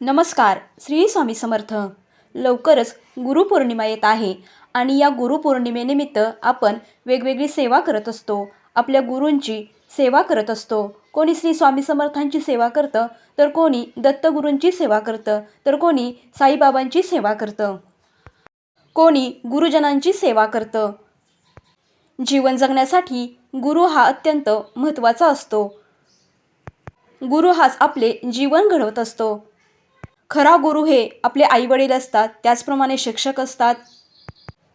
नमस्कार श्री स्वामी समर्थ. लवकरच गुरुपौर्णिमा येत आहे आणि या गुरुपौर्णिमेनिमित्त आपण वेगवेगळी सेवा करत असतो. आपल्या गुरूंची सेवा करत असतो. कोणी श्री स्वामी समर्थांची सेवा करतं तर कोणी दत्तगुरूंची सेवा करतं तर कोणी साईबाबांची सेवा करतं. कोणी गुरुजनांची सेवा करतं. जीवन जगण्यासाठी गुरु हा अत्यंत महत्त्वाचा असतो. गुरु हाच आपले जीवन घडवत असतो. खरा गुरु हे आपले आईवडील असतात त्याचप्रमाणे शिक्षक असतात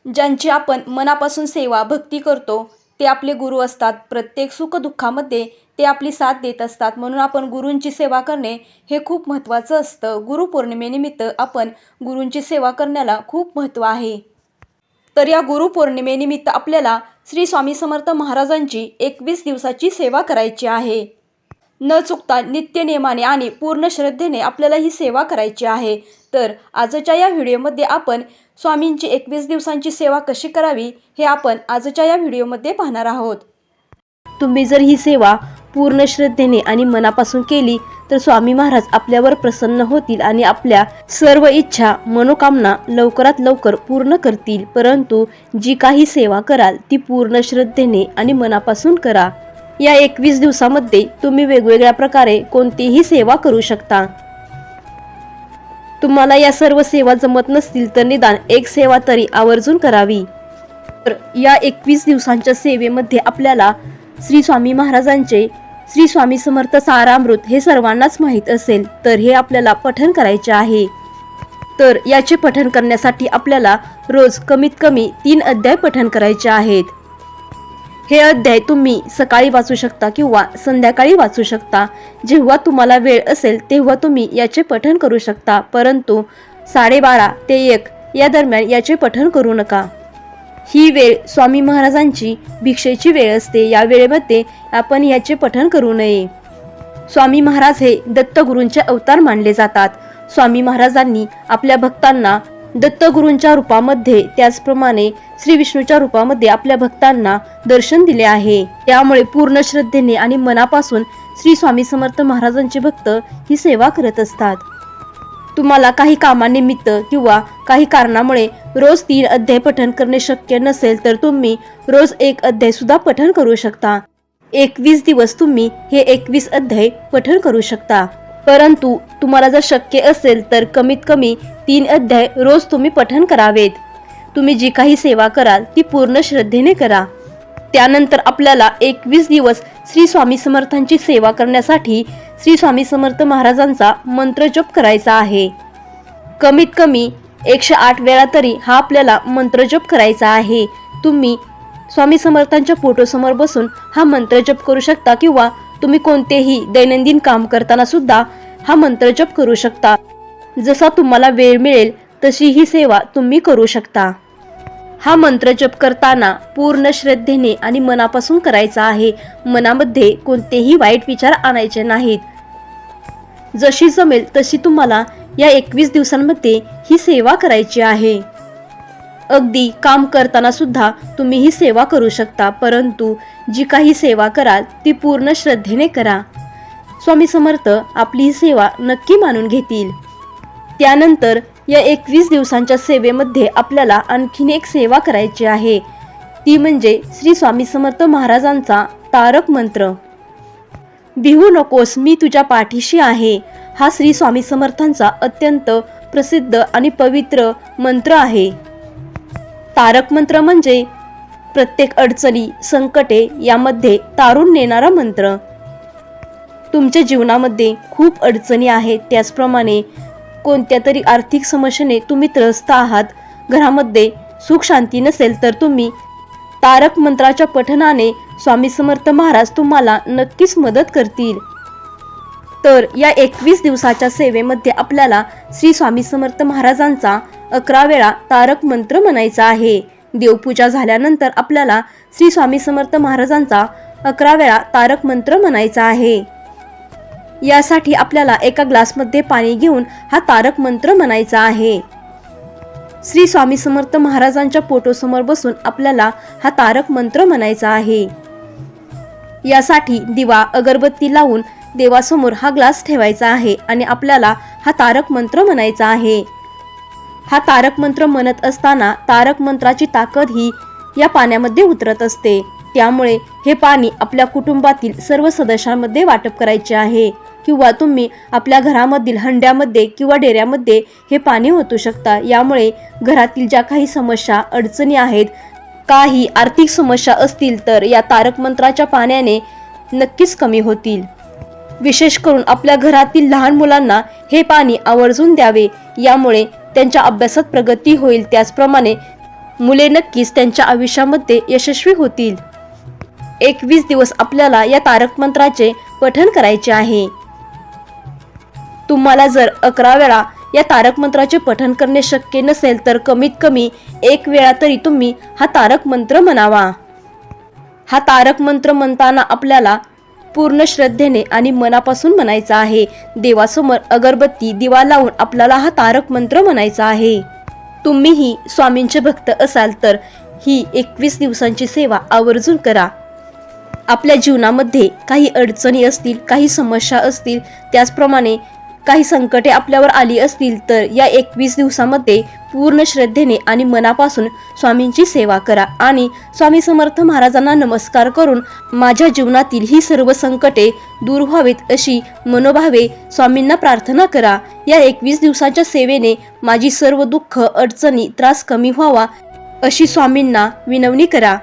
ज्यांची आपण मनापासून सेवा भक्ती करतो ते आपले गुरु असतात. प्रत्येक सुखदुःखामध्ये ते आपली साथ देत असतात. म्हणून आपण गुरूंची सेवा करणे हे खूप महत्त्वाचं असतं. गुरुपौर्णिमेनिमित्त आपण गुरूंची सेवा करण्याला खूप महत्त्व आहे. तर या गुरुपौर्णिमेनिमित्त आपल्याला श्री स्वामी समर्थ महाराजांची एकवीस दिवसाची सेवा करायची आहे. न चुकता नित्यनेमाने आणि पूर्ण श्रद्धेने आपल्याला ही सेवा करायची आहे. तर आजच्या या व्हिडिओमध्ये आपण स्वामींची एकवीस दिवसांची सेवा कशी करावी हे आपण आजच्या या व्हिडिओमध्ये पाहणार आहोत. तुम्ही जर ही सेवा पूर्ण श्रद्धेने आणि मनापासून केली तर स्वामी महाराज आपल्यावर प्रसन्न होतील आणि आपल्या सर्व इच्छा मनोकामना लवकरात लवकर पूर्ण करतील. परंतु जी काही सेवा कराल ती पूर्ण श्रद्धेने आणि मनापासून करा. या एकवीस दिवसामध्ये तुम्ही वेगवेगळ्या प्रकारे कोणतीही सेवा करू शकता. तुम्हाला या सर्व सेवा जमत नसतील तर निदान एक सेवा तरी आवर्जून करावी. तर या एकवीस दिवसांच्या सेवेमध्ये आपल्याला श्री स्वामी महाराजांचे श्री स्वामी समर्थ सारामृत हे सर्वांनाच माहीत असेल तर हे आपल्याला पठण करायचे आहे. तर याचे पठण करण्यासाठी आपल्याला रोज कमीत कमी तीन अध्याय पठण करायचे आहेत. हे अध्याय तुम्ही सकाळी वाचू शकता किंवा संध्याकाळी वाचू शकता. जेव्हा तुम्हाला वेळ असेल तेव्हा तुम्ही याचे पठण करू शकता. परंतु साडेबारा ते एक या दरम्यान याचे पठण करू नका. ही वेळ स्वामी महाराजांची भिक्षेची वेळ असते. या वेळेमध्ये आपण याचे पठण करू नये. स्वामी महाराज हे दत्तगुरूंचे अवतार मानले जातात. स्वामी महाराजांनी आपल्या भक्तांना दत्तगुरूंच्या रूपामध्ये त्याचप्रमाणे श्री विष्णूच्या रूपामध्ये आपल्या भक्तांना दर्शन दिले आहे. त्यामुळे पूर्ण श्रद्धेने आणि मनापासून श्री स्वामी समर्थ महाराजांचे भक्त ही सेवा करत असतात. तुम्हाला काही कामानिमित्त किंवा काही कारणामुळे रोज तीन अध्याय पठण करणे शक्य नसेल तर तुम्ही रोज एक अध्याय सुद्धा पठण करू शकता. एकवीस दिवस तुम्ही हे एकवीस अध्याय पठण करू शकता. परंतु तुम्हाला जर शक्य असेल तर कमीत कमी तीन अध्याय रोज तुम्ही पठन करावेत. तुम्ही जी काही सेवा कराल ती पूर्ण श्रद्धेने करा. त्यानंतर आपल्याला एकवीस दिवस श्री स्वामी समर्थांची सेवा करण्यासाठी श्री स्वामी समर्थ महाराजांचा मंत्र जप करायचा आहे. कमीत कमी एकशे आठ वेळा तरी हा आपल्याला मंत्र जप करायचा आहे. तुम्ही स्वामी समर्थांच्या फोटोसमोर बसून हा मंत्र जप करू शकता किंवा तुम्ही कोणतेही दैनंदिन काम करताना सुद्धा हा मंत्र जप करू शकता. जसा तुम्हाला वेळ मिळेल तशी ही सेवा तुम्ही करू शकता. हा मंत्र जप करताना पूर्ण श्रद्धेने आणि मनापासून करायचा आहे. मनामध्ये कोणतेही वाईट विचार आणायचे नाहीत. जशी जमेल तशी तुम्हाला या एकवीस दिवसांमध्ये ही सेवा करायची आहे. अगदी काम करताना सुद्धा तुम्ही ही सेवा करू शकता परंतु जी काही सेवा कराल ती पूर्ण श्रद्धेने करा. स्वामी समर्थ आपली ही सेवा नक्की मानून घेतील. त्यानंतर या एकवीस दिवसांच्या सेवेमध्ये आपल्याला आणखीन एक सेवा करायची आहे. ती म्हणजे श्री स्वामी समर्थ महाराजांचा तारक मंत्र. बिहू नकोस मी तुझ्या पाठीशी आहे. हा श्री स्वामी समर्थांचा अत्यंत प्रसिद्ध आणि पवित्र मंत्र आहे. तारक मंत्र म्हणजे प्रत्येक अडचणी संकटे यामध्ये तारून नेणारा मंत्र. तुमच्या जीवनामध्ये खूप अडचणी आहेत त्याचप्रमाणे कोणत्या तरी आर्थिक समस्येने तुम्ही त्रस्त आहात घरामध्ये सुख शांती नसेल तर तुम्ही तारक मंत्राच्या पठनाने स्वामी समर्थ महाराज तुम्हाला नक्कीच मदत करतील. तर या एकवीस दिवसाच्या सेवेमध्ये आपल्याला श्री स्वामी समर्थ महाराजांचा अकरा वेळा तारक मंत्र म्हणायचा आहे. देवपूजा झाल्यानंतर आपल्याला श्री स्वामी समर्थ महाराजांचा अकरा वेळा तारक मंत्र म्हणायचा आहे. यासाठी आपल्याला एका ग्लासमध्ये पाणी घेऊन हा तारक मंत्र म्हणायचा आहे. श्री स्वामी समर्थ महाराजांच्या फोटोसमोर बसून आपल्याला हा तारक मंत्र म्हणायचा आहे. यासाठी दिवा अगरबत्ती लावून देवासमोर हा ग्लास ठेवायचा आहे आणि आपल्याला हा तारक मंत्र म्हणायचा आहे. हा तारक मंत्र म्हणत असताना तारक मंत्राची ताकद ही या पाण्यामध्ये उतरत असते. त्यामुळे हे पाणी आपल्या कुटुंबातील सर्व सदस्यांमध्ये वाटप करायचे आहे किंवा तुम्ही आपल्या घरामधील हंड्यामध्ये किंवा डेऱ्यामध्ये हे पाणी ओतू शकता. यामुळे घरातील ज्या काही समस्या अडचणी आहेत काही आर्थिक समस्या असतील तर या तारक मंत्राच्या पाण्याने नक्कीच कमी होतील. विशेष करून आपल्या घरातील लहान मुलांना हे पाणी आवर्जून द्यावे. यामुळे त्यांच्या अभ्यासात प्रगती होईल. त्याचप्रमाणे मुले नक्कीच त्यांच्या आयुष्यामध्ये यशस्वी होतील. एकवीस दिवस आपल्याला या तारक मंत्राचे पठण करायचे आहे. तुम्हाला जर अकरा वेळा या तारक मंत्राचे पठण करणे शक्य नसेल तर कमीत कमी एक वेळा तरी तुम्ही हा तारक मंत्र म्हणावा. हा तारक मंत्र म्हणताना आपल्याला पूर्ण श्रद्धेने आणि मनापासून म्हणायचा आहे. देवासमोर अगरबत्ती दिवा लावून आपल्याला हा तारक मंत्र म्हणायचा आहे. तुम्हीही स्वामींचे भक्त असाल तर ही एकवीस दिवसांची सेवा आवर्जून करा. आपल्या जीवनामध्ये काही अडचणी असतील काही समस्या असतील त्याचप्रमाणे काही संकटे आपल्यावर आली असतील तर या एकवीस दिवसामध्ये पूर्ण श्रद्धेने आणि मनापासून स्वामींची सेवा करा. आणि स्वामी समर्थ महाराजांना नमस्कार करून माझ्या जीवनातील ही सर्व संकटे दूर व्हावीत अशी मनोभावे स्वामींना प्रार्थना करा. या एकवीस दिवसाच्या सेवेने माझी सर्व दुःख अडचणी त्रास कमी व्हावा अशी स्वामींना विनवणी करा.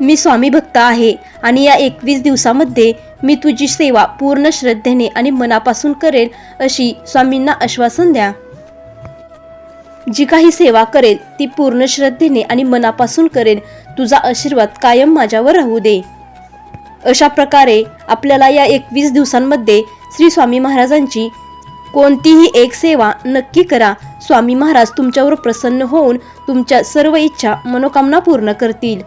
मी स्वामी भक्त आहे आणि या एकवीस दिवसामध्ये मी तुझी सेवा पूर्ण श्रद्धेने आणि मनापासून करेल अशी स्वामींना आश्वासन द्या. जी काही सेवा करेल ती पूर्ण श्रद्धेने आणि मनापासून करेल. तुझा आशीर्वाद कायम माझ्यावर राहू दे. अशा प्रकारे आपल्याला या एकवीस दिवसांमध्ये श्री स्वामी महाराजांची कोणतीही एक सेवा नक्की करा. स्वामी महाराज तुमच्यावर प्रसन्न होऊन तुमच्या सर्व इच्छा मनोकामना पूर्ण करतील.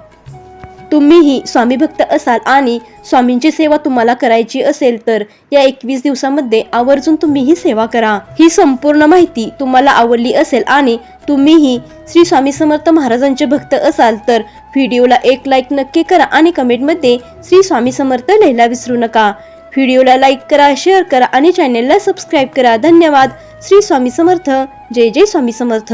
तुम्हीही स्वामी भक्त असाल आणि स्वामींची सेवा तुम्हाला करायची असेल तर या एकवीस दिवसामध्ये आवर्जून तुम्ही ही सेवा करा. ही संपूर्ण माहिती तुम्हाला आवडली असेल आणि तुम्हीही श्री स्वामी समर्थ महाराजांचे भक्त असाल तर व्हिडिओला एक लाईक नक्की करा आणि कमेंटमध्ये श्री स्वामी समर्थ लिहायला विसरू नका. व्हिडिओला लाईक करा शेअर करा आणि चॅनेलला सबस्क्राईब करा. धन्यवाद. श्री स्वामी समर्थ. जय जय स्वामी समर्थ.